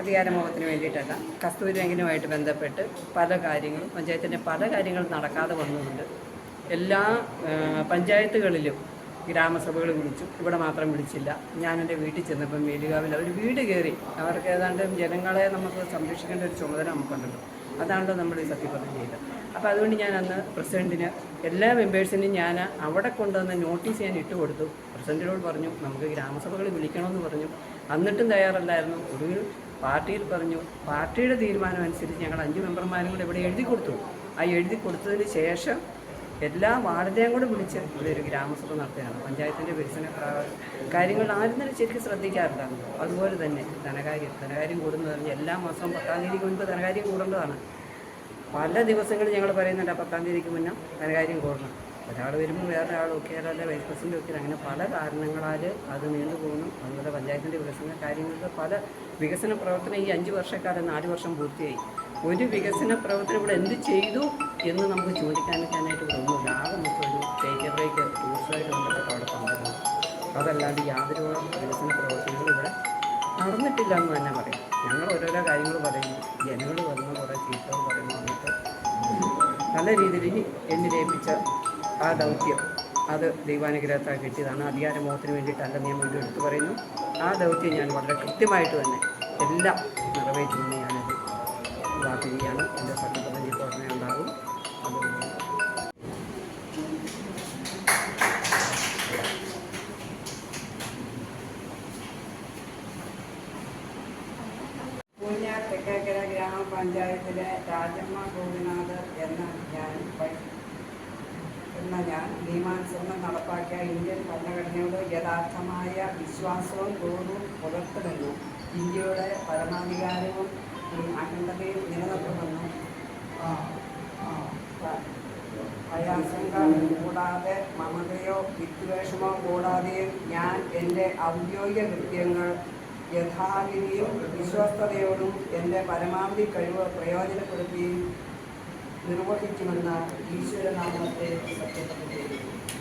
അധികാരമോഹത്തിന് വേണ്ടിയിട്ടല്ല. കസ്തൂരി രംഗനുമായിട്ട് ബന്ധപ്പെട്ട് പല കാര്യങ്ങളും പഞ്ചായത്തിന്റെ പല കാര്യങ്ങളും നടക്കാതെ വന്നുകൊണ്ട് എല്ലാ പഞ്ചായത്തുകളിലും ഗ്രാമസഭകൾ വിളിച്ചു. ഇവിടെ മാത്രം വിളിച്ചില്ല. ഞാനെന്റെ വീട്ടിൽ ചെന്നപ്പം വേലുകാവിൽ അവർ വീട് കയറി. അവർക്ക് ഏതാണ്ട് ജനങ്ങളെ നമുക്ക് സംരക്ഷിക്കേണ്ട ഒരു ചുമതല നമുക്കുണ്ടല്ലോ. അതാണല്ലോ നമ്മൾ ഈ സത്യപ്രതിജ്ഞ ചെയ്തത് അപ്പോൾ അതുകൊണ്ട് ഞാൻ അന്ന് പ്രസിഡന്റിന് എല്ലാ മെമ്പേഴ്സിനും ഞാൻ അവിടെ കൊണ്ടുവന്ന നോട്ടീസ് ഞാൻ ഇട്ട് കൊടുത്തു. പ്രസിഡന്റിനോട് പറഞ്ഞു നമുക്ക് ഗ്രാമസഭകൾ വിളിക്കണമെന്ന് പറഞ്ഞു. എന്നിട്ടും തയ്യാറല്ലായിരുന്നു. ഒടുവിൽ പാർട്ടിയിൽ പറഞ്ഞു പാർട്ടിയുടെ തീരുമാനം അനുസരിച്ച് ഞങ്ങൾ അഞ്ച് മെമ്പർമാരും കൂടെ ഇവിടെ എഴുതി കൊടുത്തു. ആ എഴുതി കൊടുത്തതിന് ശേഷം എല്ലാ വാർഡിനെയും കൂടെ വിളിച്ച് ഇവിടെ ഒരു ഗ്രാമസഭ നടത്തുകയാണ് പഞ്ചായത്തിന്റെ വികസന കാര്യങ്ങൾ ആരും തന്നെ ശരിക്കും ശ്രദ്ധിക്കാറില്ലായിരുന്നു അതുപോലെ തന്നെ ധനകാര്യം ധനകാര്യം കൂടുന്നത് പറഞ്ഞാൽ എല്ലാ മാസവും പത്താം തീയതിക്ക് മുൻപ് ധനകാര്യം കൂടേണ്ടതാണ് പല ദിവസങ്ങളും ഞങ്ങൾ പറയുന്നുണ്ട് പത്താം തീയതിക്ക് മുന്നേ ധനകാര്യം കൂടണം. ഒരാൾ വരുമ്പോൾ വേറെ ഒക്കെയാൽ അല്ലെ? വൈസ് പ്രസിഡന്റ് ഒക്കെ അങ്ങനെ പല കാരണങ്ങളാൽ അത് നീണ്ടു പോകുന്നു. അതുപോലെ പഞ്ചായത്തിന്റെ വികസന കാര്യങ്ങളിൽ പല വികസന പ്രവർത്തനം ഈ അഞ്ച് വർഷക്കാലം നാല് വർഷം പൂർത്തിയായി. ഒരു വികസന പ്രവർത്തനം ഇവിടെ എന്ത് ചെയ്തു എന്ന് നമുക്ക് ചോദിക്കാനൊക്കെയായിട്ട് തോന്നുന്നു ആകെ മൊത്തം ഒരു ബ്രേക്ക് ടൂറിസമായിട്ട് ബന്ധപ്പെട്ട് അവിടെ പങ്കെടുക്കുന്നു അതല്ലാണ്ട് യാതൊരു വികസന പ്രവർത്തനങ്ങളും ഇവിടെ നടന്നിട്ടില്ല എന്ന് തന്നെ പറയാം. ഞങ്ങൾ ഓരോരോ കാര്യങ്ങൾ പറയുന്നു ജനങ്ങൾ വന്ന് കുറേ ചീത്തകൾ പറയുന്നു. നല്ല രീതിയിൽ എന്നിലേൽപ്പിച്ച ആ ദൗത്യം അത് ദൈവാനുഗ്രഹത്താൽ കിട്ടിയതാണ്. അധികാരമോഹത്തിന് വേണ്ടിയിട്ടല്ല നിയമം വീണ്ടും എടുത്തു പറയുന്നു. ആ ദൗത്യം ഞാൻ വളരെ കൃത്യമായിട്ട് തന്നെ എല്ലാം നിറവേറ്റുമെന്ന് ഞാനത് വാക്കുകയാണ് എന്റെ സത്യപ്രതിജ്ഞ ഉടനെ ഉണ്ടാകും. അതുകൊണ്ട് ഗ്രാമപഞ്ചായത്തിലെ രാജമ്മ ഗോപിനാഥ് എന്ന ഞാൻ ഞാൻ നിയമാനുസരണം നടപ്പാക്കിയ ഇന്ത്യൻ ഭരണഘടനയോട് യഥാർത്ഥമായ വിശ്വാസവും തോന്നും പുലർത്തുമെന്നും ഇന്ത്യയുടെ പരമാധികാരവും അഖണ്ഡതയും നിലനിർത്തുമെന്നും പ്രയാസങ്ങൾ കൂടാതെ മമതയോ വിദ്വേഷമോ കൂടാതെയും ഞാൻ എന്റെ ഔദ്യോഗിക കൃത്യങ്ങൾ യഥാവിധിയും വിശ്വസ്തയോടും എന്റെ പരമാവധി കഴിവ് പ്രയോജനപ്പെടുത്തുകയും നിർവഹിക്കുമെന്ന് ഈശ്വരനാമത്തെ സത്യപ്രതിജ്ഞ